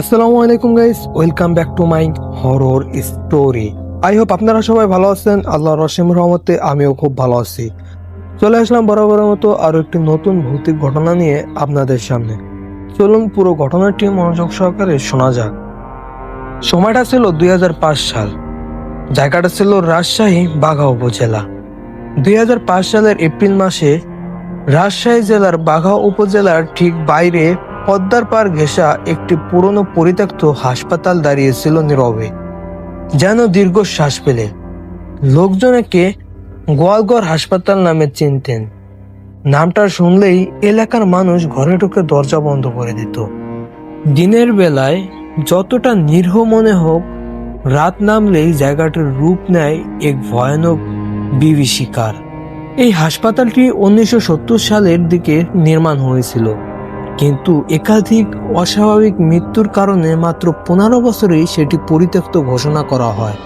আসসালামু আলাইকুম guys, welcome back to my horror story. I hope আপনারা সবাই ভালো আছেন, আল্লাহর রসিম রহমতে আমিও খুব ভালো আছি। চলে আসলাম বরাবরের মতো আরও একটি নতুন ভৌতিক ঘটনা নিয়ে আপনাদের সামনে। চলুন পুরো ঘটনাটি মনোযোগ সহকারে শোনা যাক। সময়টা ছিল দুই হাজার পাঁচ সাল। জায়গাটা ছিল রাজশাহী বাঘা উপজেলা। দুই হাজার পাঁচ সালের এপ্রিল মাসে রাজশাহী জেলার বাঘা উপজেলার ঠিক বাইরে পদ্মার পার ঘেঁষা একটি পুরনো পরিত্যক্ত হাসপাতাল দাঁড়িয়েছিল নীরবে, যেন দীর্ঘশ্বাস পেলে লোকজন একে গোয়ালগড় হাসপাতাল নামে চিনতেন। নামটা শুনলেই এলাকার মানুষ ঘরে ঢুকে দরজা বন্ধ করে দিত। দিনের বেলায় যতটা নিরীহ মনে হোক, রাত নামলেই জায়গাটির রূপ নেয় এক ভয়ানক বিভীষিকার। এই হাসপাতালটি উনিশশো সত্তর সালের দিকে নির্মাণ হয়েছিল। কিন্তু একাধিক অস্বাভাবিক মৃত্যুর কারণে মাত্র পনেরো বছরেই সেটি পরিত্যক্ত ঘোষণা করা হয়।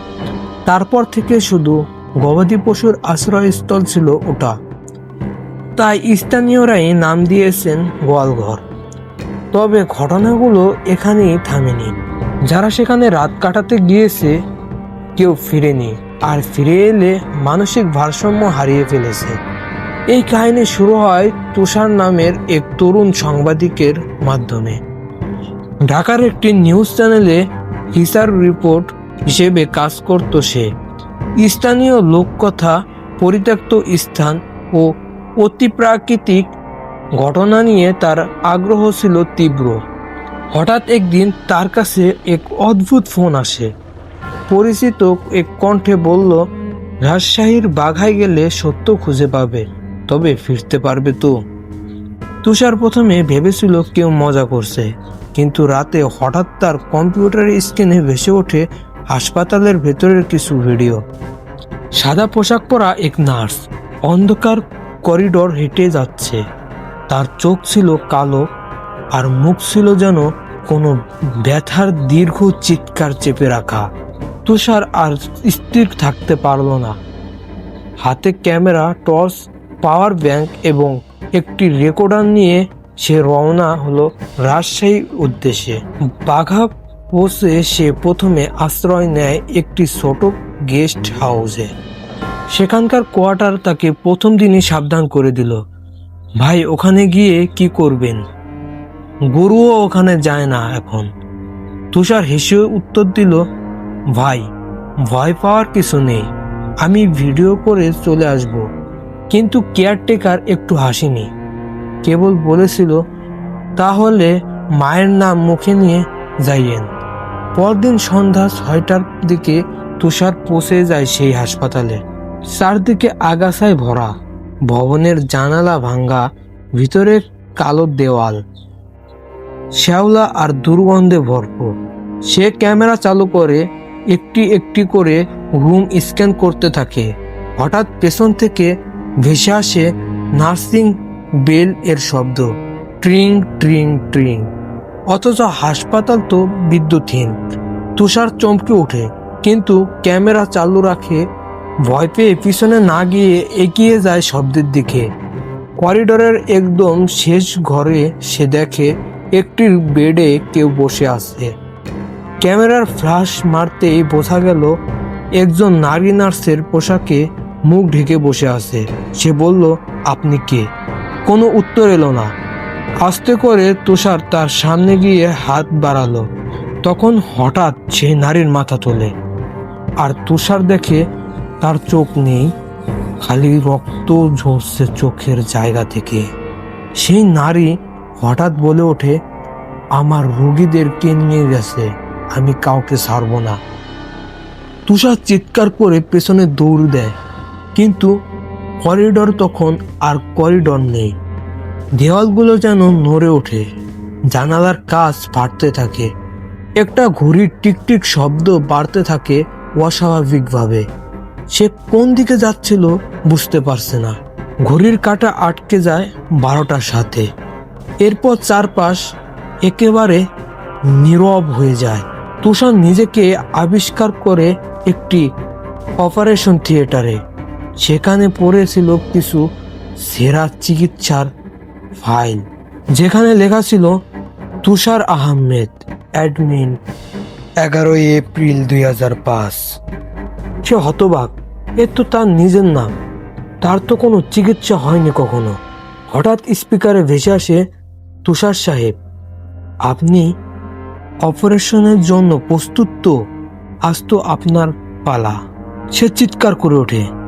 তারপর থেকে শুধু গবাদি পশুর আশ্রয়স্থল ছিল ওটা। তাই স্থানীয়রাই নাম দিয়েছেন গোয়ালঘর। তবে ঘটনাগুলো এখানেই থামেনি। যারা সেখানে রাত কাটাতে গিয়েছে, কেউ ফিরেনি। আর ফিরে এলে মানসিক ভারসাম্য হারিয়ে ফেলেছে। এই কাহিনী শুরু হয় তুষার নামের এক তরুণ সাংবাদিকের মাধ্যমে। ঢাকার একটি নিউজ চ্যানেলে হিসার রিপোর্ট হিসেবে কাজ করত সে। স্থানীয় লোককথা, পরিত্যক্ত স্থান ও অতিপ্রাকৃতিক ঘটনা নিয়ে তার আগ্রহ ছিল তীব্র। হঠাৎ একদিন তার কাছে এক অদ্ভুত ফোন আসে। পরিচিত এক কণ্ঠে বলল, রাজশাহীর বাঘায় গেলে সত্য খুঁজে পাবে। তবে ফিরতে পারবে তো। তুষার প্রথমে ভেবেছিল কেউ মজা করছে, কিন্তু রাতে হঠাৎ তার কম্পিউটারের স্ক্রিনে ভেসে ওঠে হাসপাতালের ভেতরের কিছু ভিডিও। সাদা পোশাক পরা এক নার্স অন্ধকার করিডর হেঁটে যাচ্ছে। তার চোখ ছিল কালো আর মুখ ছিল যেন কোনো ব্যথার দীর্ঘ চিৎকার চেপে রাখা। তুষার আর স্থির থাকতে পারল না। হাতে ক্যামেরা, টর্চ পাওয়ার ব্যাংক এবং একটি রেকর্ডার নিয়ে সে রওনা হলো রাজশাহীর উদ্দেশ্যে। বাঘা পৌঁছে সে প্রথমে আশ্রয় নেয় একটি ছোট গেস্ট হাউসে। সেখানকার কোয়ার্টার তাকে প্রথম দিনই সাবধান করে দিল। ভাই, ওখানে গিয়ে কি করবেন? গরুও ওখানে যায় না এখন। তুষার হেসে উত্তর দিল, ভাই, ভয় পাওয়ার কিছু নেই। আমি ভিডিও করে চলে আসব। কিন্তু কেয়ারটেকার একটু হাসিনি। কেবল বলেছিল, তাহলে মায়ের নাম মুখে নিয়ে যাইয়েন। পরদিন সন্ধ্যা ছয়টার দিকে তুষার পৌঁছে যায় সেই হাসপাতালে। চারদিকে আগাছায় ভরা, ভবনের জানালা ভাঙ্গা ভিতরে কালো দেওয়াল, শ্যাওলা আর দুর্গন্ধে ভরপুর। সে ক্যামেরা চালু করে একটি একটি করে রুম স্ক্যান করতে থাকে। হঠাৎ পেছন থেকে ভেসে আসে নার্সিং বেল এর শব্দ। ট্রিং ট্রিং ট্রিং। অথচ হাসপাতাল তো বিদ্যুৎহীন। তুষার চমকে ওঠে, কিন্তু ক্যামেরা চালু রাখে, ভয় পেয়ে পিছনে না গিয়ে এগিয়ে যায় শব্দের দিকে। করিডোরের একদম শেষ ঘরে সে দেখে একটি বেডে কেউ বসে আছে। ক্যামেরার ফ্ল্যাশ মারতেই বোঝা গেল, একজন নারী নার্সের পোশাকে মুখ ঢেকে বসে আছে। সে বলল, আপনি কে? কোনো উত্তর এলো না। আস্তে করে তুষার তার সামনে গিয়ে হাত বাড়ালো। তখন হঠাৎ সেই নারীর মাথা তোলে। আর তুষার দেখে তার চোখ নেই, খালি রক্ত ঝরছে চোখের জায়গা থেকে। সেই নারী হঠাৎ বলে ওঠে, আমার রোগীদেরকে নিয়ে গেছে, আমি কাউকে ছাড়বো না। তুষার চিৎকার করে পেছনে দৌড় দেয়। কিন্তু করিডর তখন আর করিডর নেই। দেওয়ালগুলো যেন নড়ে ওঠে, জানালার কাজ ফাটতে থাকে, একটা ঘড়ির টিকটিক শব্দ বাড়তে থাকে অস্বাভাবিকভাবে। সে কোন দিকে যাচ্ছিল বুঝতে পারছে না। ঘড়ির কাঁটা আটকে যায় বারোটার সাথে। এরপর চারপাশ একেবারে নীরব হয়ে যায়। তুষার নিজেকে আবিষ্কার করে একটি অপারেশন থিয়েটারে। সেখানে পড়েছিল কিছু সেরা চিকিৎসার ফাইল। যেখানে লেখা ছিল, তুষার আহমেদ, অ্যাডমিন, এগারোই এপ্রিল দুই হাজার পাঁচ। সে হতবাক, এ তো তার নিজের নাম। তার তো কোনো চিকিৎসা হয়নি কখনো। হঠাৎ স্পিকারে ভেসে আসে তুষার সাহেব। আপনি অপারেশনের জন্য প্রস্তুত তো? আজ তো আপনার পালা। সে চিৎকার করে ওঠে।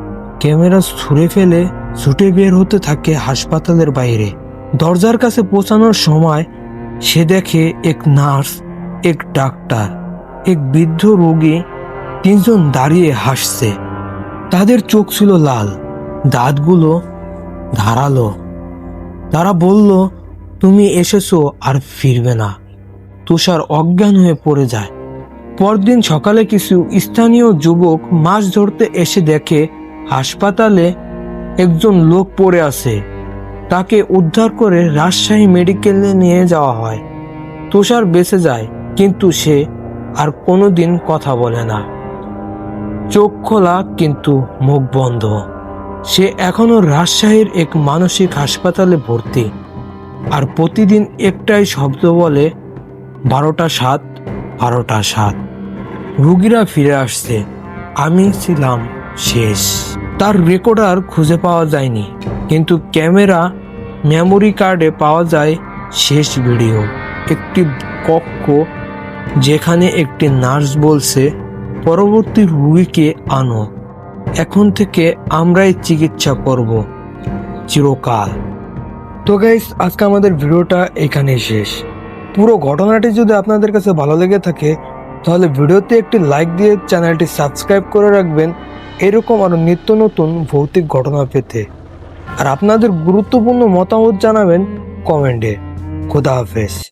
ক্যামেরা ছুঁড়ে ফেলে ছুটে বের হতে থাকে হাসপাতালের বাইরে। দরজার কাছে পৌঁছানোর সময় সে দেখে এক নার্স, এক ডাক্তার, এক বৃদ্ধ রোগী তিনজন দাঁড়িয়ে হাসছে। তাদের চোখ ছিল লাল, দাঁতগুলো ধারালো। তারা বলল, তুমি এসেছ আর ফিরবে না। তুষার অজ্ঞান হয়ে পড়ে যায়। পরদিন সকালে কিছু স্থানীয় যুবক মাছ ধরতে এসে দেখে হাসপাতালে একজন লোক পড়ে আছে। তাকে উদ্ধার করে রাজশাহী মেডিকেলে নিয়ে যাওয়া হয়। তুষার বেঁচে যায়, কিন্তু সে আর কোনো দিন কথা বলে না। চোখ খোলা, কিন্তু মুখ বন্ধ। সে এখনও রাজশাহীর এক মানসিক হাসপাতালে ভর্তি। আর প্রতিদিন একটাই শব্দ বলে, বারোটা সাত বারোটা সাত। রুগীরা ফিরে আসছে। আমি ছিলাম শেষ। তার রেকর্ডার খুঁজে পাওয়া যায়নি। কিন্তু ক্যামেরা মেমোরি কার্ডে পাওয়া যায় শেষ ভিডিও একটি কক্ষ যেখানে একটি নার্স বলছে, পরবর্তী রুগীকে আনো। এখন থেকে আমরাই চিকিৎসা করব। চিরকাল। তো গাইস আজকে আমাদের ভিডিওটা এখানেই শেষ। পুরো ঘটনাটি যদি আপনাদের কাছে ভালো লেগে থাকে তাহলে ভিডিওতে একটি লাইক দিয়ে চ্যানেলটি সাবস্ক্রাইব করে রাখবেন। এরকম আরও নিত্য নতুন ভৌতিক ঘটনা পেতে। আর আপনাদের গুরুত্বপূর্ণ মতামত জানাবেন কমেন্টে। খুদা হাফেজ।